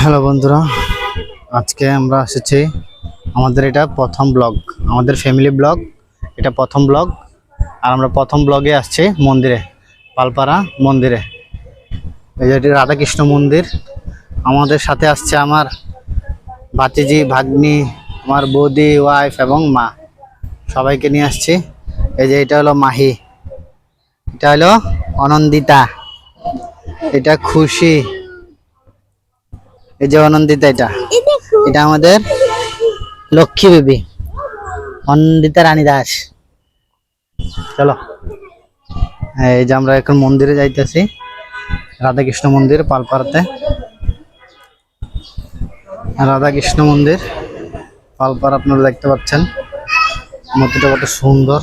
Hello বন্ধুরা, আজকে আমরা এসেছি আমাদের এটা প্রথম ব্লগ, আমাদের ফ্যামিলি ব্লগ, এটা প্রথম ব্লগ, আর আমরা প্রথম ব্লগে আসছি মন্দিরে, পালপাড়া মন্দিরে। এই যে এটি রাধাকৃষ্ণ মন্দির, আমাদের সাথে আসছে আমার ভাতিজি, ভাগ্নি, আমার বৌদি ওয়াইফ এবং মা, সবাইকে নিয়ে আসছি। এই যে এটা হলো মাহি, এটা হলো অনন্দিতা, এটা খুশি এই যে অনন্দিতা এটা। এটা আমাদের লক্ষ্মী বেবি। অনন্দিতা রানী দাস। চলো। এই যে আমরা এখন মন্দিরে যাইতেছি। রাধাকৃষ্ণ মন্দির পালপাড়াতে। রাধাকৃষ্ণ মন্দির। পালপাড়া আপনারা দেখতে পাচ্ছেন। মূর্তিটা কত সুন্দর।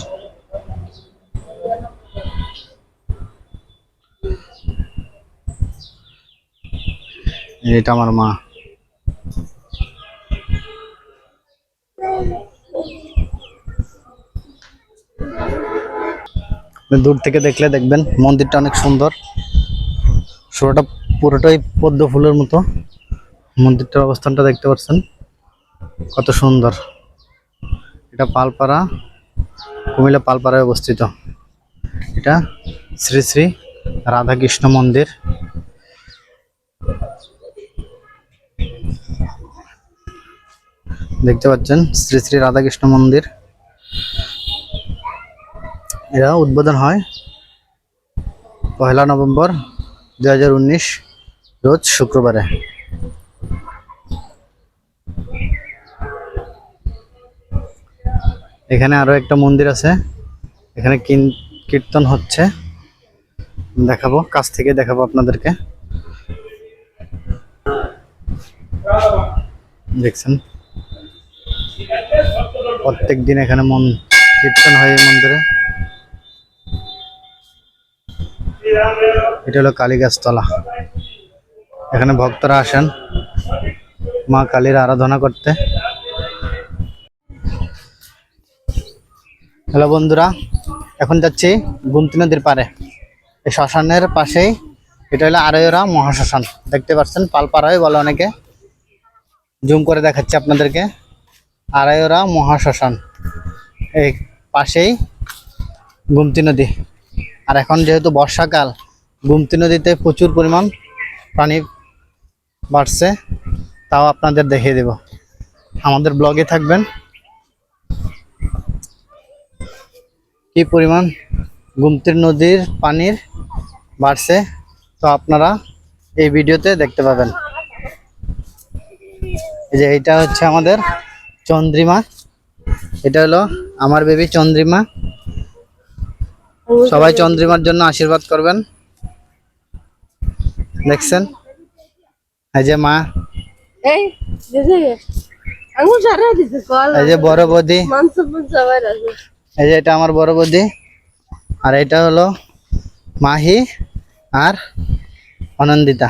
এটা আমার মা। দূর থেকে দেখলে দেখবেন, মন্দিরটা অনেক সুন্দর। পুরোটা পুরোটাই পদ্ম ফুলের মতো। মন্দিরটার অবস্থানটা দেখতে পাচ্ছেন, কত সুন্দর। এটা পালপাড়া, কুমিল্লা পালপাড়ায় অবস্থিত। এটা শ্রী শ্রী রাধাকৃষ্ণ মন্দির। দেখতে পাচ্ছেন, শ্রী শ্রী রাধাকৃষ্ণ মন্দির। এরা উদ্বোধন হয় পয়লা নভেম্বর দু হাজার উনিশ, রোজ শুক্রবারে। এখানে আরও একটা মন্দির আছে, এখানে কীর্তন হচ্ছে। দেখাবো, কাছ থেকে দেখাবো আপনাদেরকে। দেখছেন? প্রত্যেক দিন এখানে মন কীর্তন হয় এই মন্দিরে। এটা হলো কালীগাছতলা। এখানে ভক্তরা আসেন মা কালীর আরাধনা করতে। হ্যালো বন্ধুরা, এখন যাচ্ছি গুমতি নদীর পারে এই শ্মশানের পাশেই এটা হলো আরয়রা মহাশ্মশান। দেখতে পাচ্ছেন, পালপাড়ায় বলে অনেকে। জুম করে দেখাচ্ছি আপনাদেরকে। আড়াইরা মহাশ্মশান। এই পাশেই গুমতি নদী। আর এখন যেহেতু বর্ষাকাল, গুমতি নদীতে প্রচুর পরিমাণ পানি বাড়ছে, তাও আপনাদের দেখিয়ে দেব। আমাদের ব্লগে থাকবেন। কি পরিমাণ গুমতি নদীর পানির বাড়ছে, তো আপনারা এই ভিডিওতে দেখতে পাবেন। এই যে এটা হচ্ছে আমাদের চন্দ্রিমা। এটা হলো আমার বেবি চন্দ্রিমা। সবাই চন্দ্রিমার জন্য আশীর্বাদ করবেন। দেখছেন? এই যে মা। এই যে বড় বৌদি। এই যে এটা আমার বড় বৌদি। আর এটা হলো মাহি আর অনন্দিতা।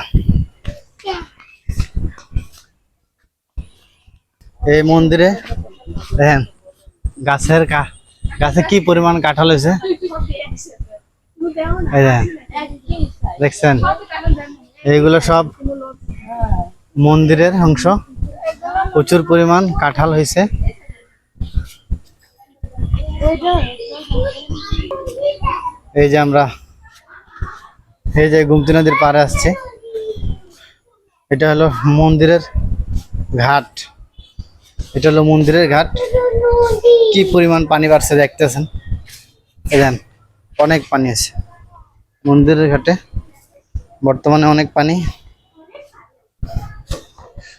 এই মন্দিরে দেখেন, গাছের গাছে কি পরিমাণ কাঁঠাল হয়েছে? দেখছেন? এইগুলো সব মন্দিরের অংশ। প্রচুর পরিমাণ কাঁঠাল হয়েছে। এই যে আমরা, এই যে গুমতি নদীর পাড়ে আসছি। এটা হলো মন্দিরের ঘাট। এটা হলো মন্দিরের ঘাট। কি পরিমাণ পানি বাড়ছে দেখতেছেন? দেন, অনেক পানি আছে। মন্দিরের ঘাটে বর্তমানে অনেক পানি।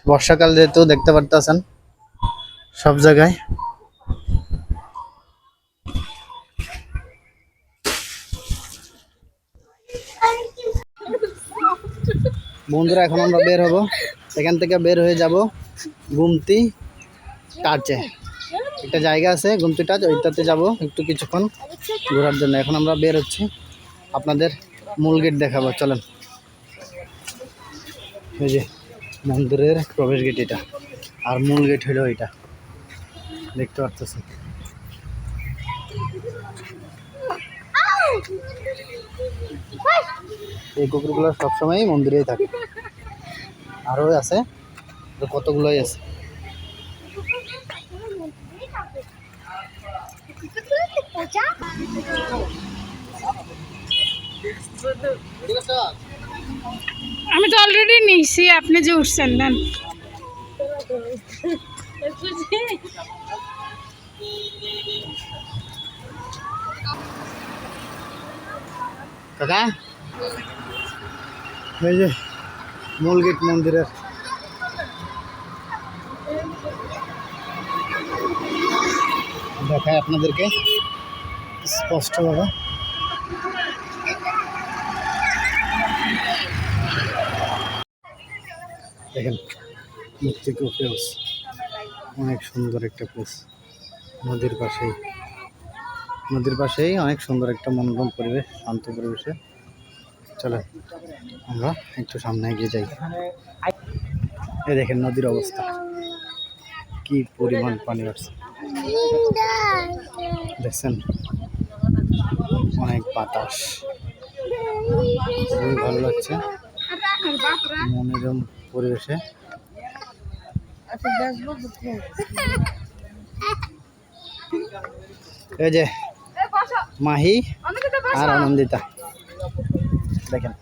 বর্ষাকাল যেহেতু দেখতে পারতেছেন, সব জায়গায়। বন্ধুরা, এখন আমরা বের হব। এখান থেকে বের হয়ে যাব গুমতি টাচে একটা জায়গা আছে গুমতি টাচ ওইটাতে যাব একটু কিছুক্ষণ ঘোরার জন্য। এখন আমরা বের হচ্ছি। আপনাদের মূল গেট দেখাবো, চলেন। এই যে, মন্দিরের প্রবেশ গেট এটা। আর মূল গেট হলো এটা। দেখতে পাচ্ছেন এই কুকুরগুলো সবসময়ই মন্দিরেই থাকে। আরও আছে কতগুলোই আছে? আমি তো অলরেডি নিয়েছি আপনি যে উঠছেন দেন। কাকা? এই যে মূল গেট মন্দিরের দেখায় আপনাদেরকে। স্পষ্টভাবে দেখেন প্লেস অনেক সুন্দর একটা প্লেস নদীর পাশেই। নদীর পাশেই অনেক সুন্দর একটা মনোরম পরিবেশ, শান্ত পরিবেশে। চলে আমরা একটু সামনে এগিয়ে যাই। এই দেখেন নদীর অবস্থা। কি পরিমাণ পানি আসছে দেখছেন? অনেক বাতাস। খুবই ভালো লাগছে মনোরম পরিবেশে। এই যে মাহি আর আনন্দিতা। দেখেন,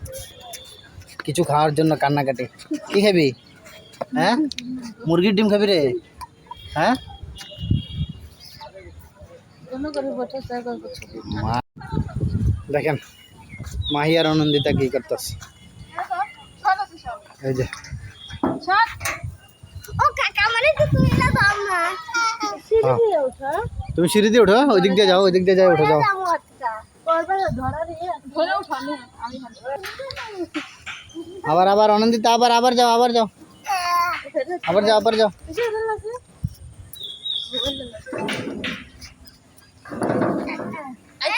কিছু খাওয়ার জন্য কান্নাকাটি। কি খাবি? হ্যাঁ? মুরগির ডিম খাবি রে? হ্যাঁ? দেখেন মাহি আর আনন্দিতা কি করতেছে? এই যে। ও কাকা মানে তো তুমি না দাম সিঁড়ি হ্যাঁ। দিয়ে ওঠা তুমি সিঁড়ি দিয়ে ওঠো ওই দিক দিয়ে যাও ওই দিক দিয়ে যাও উঠে যাও। আবার আবার আনন্দিতা আবার আবার যাও আবার যাও। আবার যাও আবার যাও।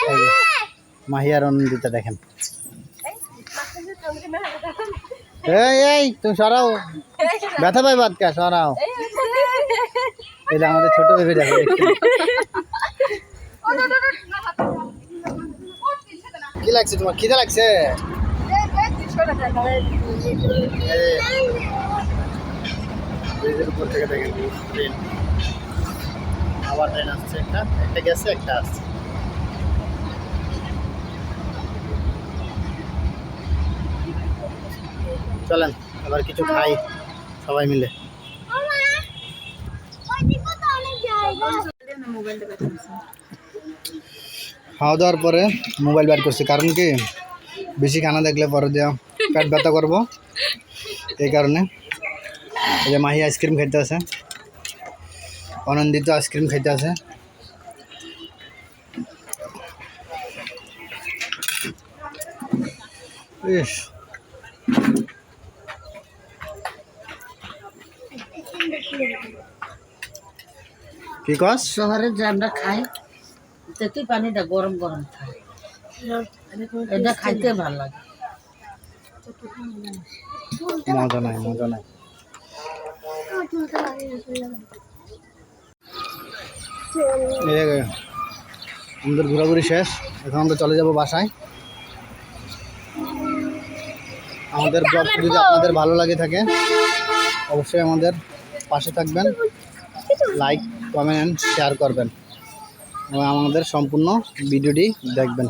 এই যে, মাহি আর দেখেন। এই তুমি সরাও। ব্যথা পাই বাদ কা সরাও। যে আমাদের ছোট বেবি দেখো কি লাগছে তোমার? খিদে লাগছে? আবার ট্রেন আসছে একটা একটা গেছে একটা আসছে। চলেন, এবার কিছু খাই, সবাই মিলে। খাওয়া দাওয়ার পরে মোবাইল বের করছি, কারণ কি? বেশি খানা দেখলে পরে দেওয়া পেট ব্যথা করব। এই কারণে। যে মাহি আইসক্রিম খাইতে আছে। আনন্দিত আইসক্রিম খাইতে আছে। ইস। কি কস? শহরে যে আমরা খাই তেতুই পানিটা গরম গরম খাই। এটা খাইতে ভালো লাগে। মজা নাই মজা নাই। আমাদের ঘোরাঘুরি শেষ এখন আমরা চলে যাব বাসায়। আমাদের ব্লগ যদি আপনাদের ভালো লাগে থাকে অবশ্যই আমাদের পাশে থাকবেন। লাইক কমেন্ট শেয়ার করবেন এবং আমাদের সম্পূর্ণ ভিডিওটি দেখবেন।